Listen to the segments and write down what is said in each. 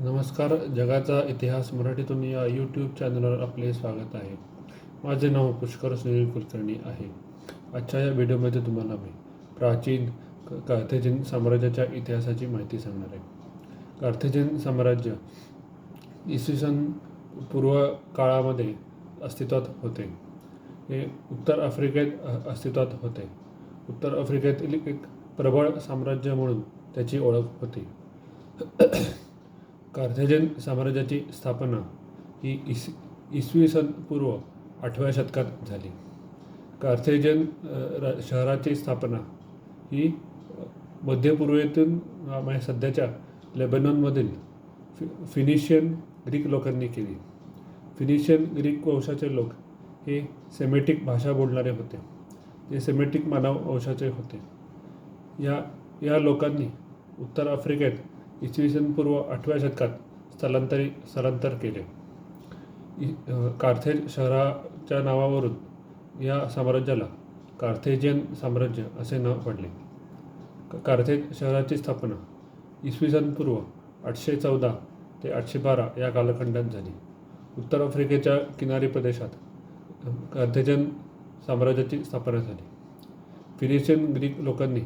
नमस्कार जगाचा इतिहास मराठीतून या यूट्यूब चॅनलवर आपले स्वागत आहे. माझे नाव पुष्कर सुनील कुलकर्णी आहे. आजच्या या व्हिडिओमध्ये तुम्हाला मी प्राचीन क- कार्थेजिन साम्राज्याच्या इतिहासाची माहिती सांगणार आहे. कार्थेजिन साम्राज्य इसवी सन पूर्व काळामध्ये अस्तित्वात होते. हे उत्तर आफ्रिकेत अस्तित्वात होते. उत्तर आफ्रिकेतील एक प्रबळ साम्राज्य म्हणून त्याची ओळख होती. कार्थेजन साम्राज्याची स्थापना ही इस इसवी सन पूर्व आठव्या शतकात झाली. कार्थेजन शहराची स्थापना ही मध्यपूर्वेतून म्हणजे सध्याच्या लेबनॉनमधील फि फिनिशियन ग्रीक लोकांनी केली. फिनिशियन ग्रीक वंशाचे लोक हे सेमेटिक भाषा बोलणारे होते. ते सेमेटिक मानव वंशाचे होते. या या लोकांनी उत्तर आफ्रिकेत इसवी सन पूर्व आठव्या शतकात स्थलांतरी स्थलांतर केले. इ- कार्थेज शहराच्या नावावरून या साम्राज्याला कार्थेजियन साम्राज्य असे नाव पडले. कार्थेज शहराची स्थापना इसवी सन पूर्व आठशे चौदा ते आठशे बारा या कालखंडात झाली. उत्तर आफ्रिकेच्या किनारी प्रदेशात कार्थेजन साम्राज्याची स्थापना झाली. फिनिशियन ग्रीक लोकांनी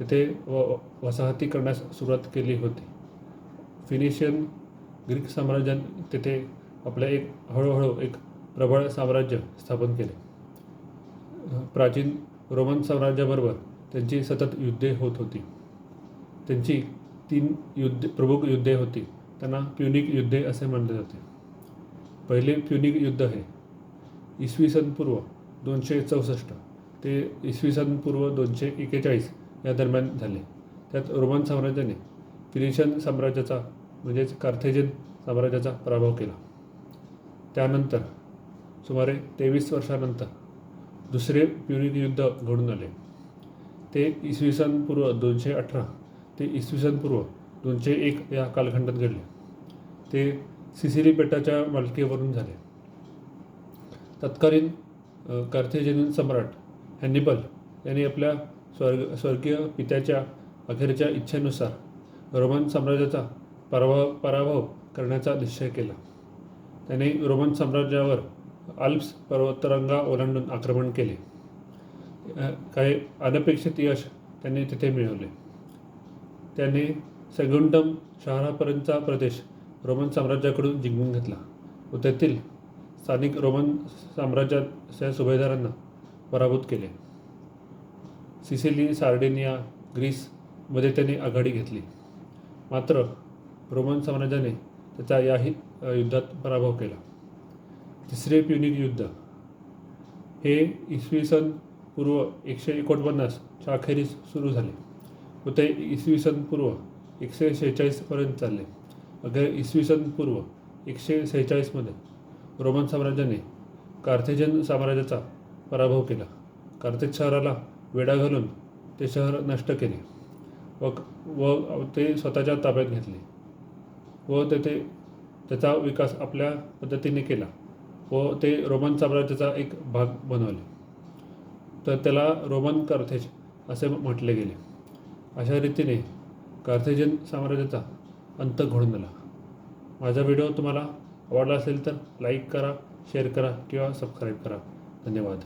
तेथे व वसाहती करण्यास सुरुवात केली होती. फिनिशियन ग्रीक साम्राज्यान तेथे आपलं एक हळूहळू एक प्रबळ साम्राज्य स्थापन केले. प्राचीन रोमन साम्राज्याबरोबर त्यांची सतत युद्धे होत होती. त्यांची तीन युद्ध प्रमुख युद्धे होती. त्यांना प्युनिक युद्धे असे म्हणले जाते. पहिले प्युनिक युद्ध हे इसवी सन पूर्व दोनशे चौसष्ट ते इसवी सन पूर्व दोनशे एक्केचाळीस या दरम्यान झाले. त्यात रोमन साम्राज्याने फिनिशियन साम्राज्याचा म्हणजेच कार्थेजन साम्राज्याचा पराभव केला. त्यानंतर सुमारे तेवीस वर्षानंतर दुसरे प्युनिक युद्ध घडून आले. ते इसवी सन पूर्व दोनशे अठरा ते इसवी सन पूर्व दोनशे एक या कालखंडात घडले. ते सिसिली बेटाच्या मालकीवरून झाले. तत्कालीन अ, कार्थेजियन सम्राट हॅनिबल यांनी आपल्या स्वर्ग स्वर्गीय पित्याच्या अखेरच्या इच्छेनुसार रोमन साम्राज्याचा पराभव पराभव करण्याचा निश्चय केला. त्याने रोमन साम्राज्यावर आल्प्स पर्वतरंगा ओलांडून आक्रमण केले. काही अनपेक्षित यश त्यांनी तिथे मिळवले. त्याने सेगुंडम शहरापर्यंतचा प्रदेश रोमन साम्राज्याकडून जिंकून घेतला. व तेथील स्थानिक रोमन साम्राज्याच्या सुभेदारांना पराभूत केले. सिसिली सार्डिनिया ग्रीसमध्ये त्यांनी आघाडी घेतली. मात्र रोमन साम्राज्याने त्याचा याही युद्धात पराभव केला. तिसरे प्युनिक युद्ध. हे इसवी सन पूर्व एकशे एकोणपन्नासच्या अखेरीस सुरू झाले. व ते इसवी सन पूर्व एकशे शेहेचाळीसपर्यंत चालले. अखेर इसवी सन पूर्व एकशे सेहेचाळीसमध्ये रोमन साम्राज्याने कार्थेजन साम्राज्याचा पराभव केला. कार्थेज शहराला वेढा घालून ते शहर नष्ट केले. व व ते स्वतःच्या ताब्यात घेतले. व तेथे त्याचा विकास आपल्या पद्धतीने केला. व ते रोमन साम्राज्याचा एक भाग बनवले. तर त्याला रोमन कार्थेज असे म्हटले गेले. अशा रीतीने कार्थेजन साम्राज्याचा अंत घडून आला. माझा व्हिडिओ तुम्हाला आवडला असेल तर लाईक करा शेअर करा किंवा सबस्क्राईब करा. धन्यवाद.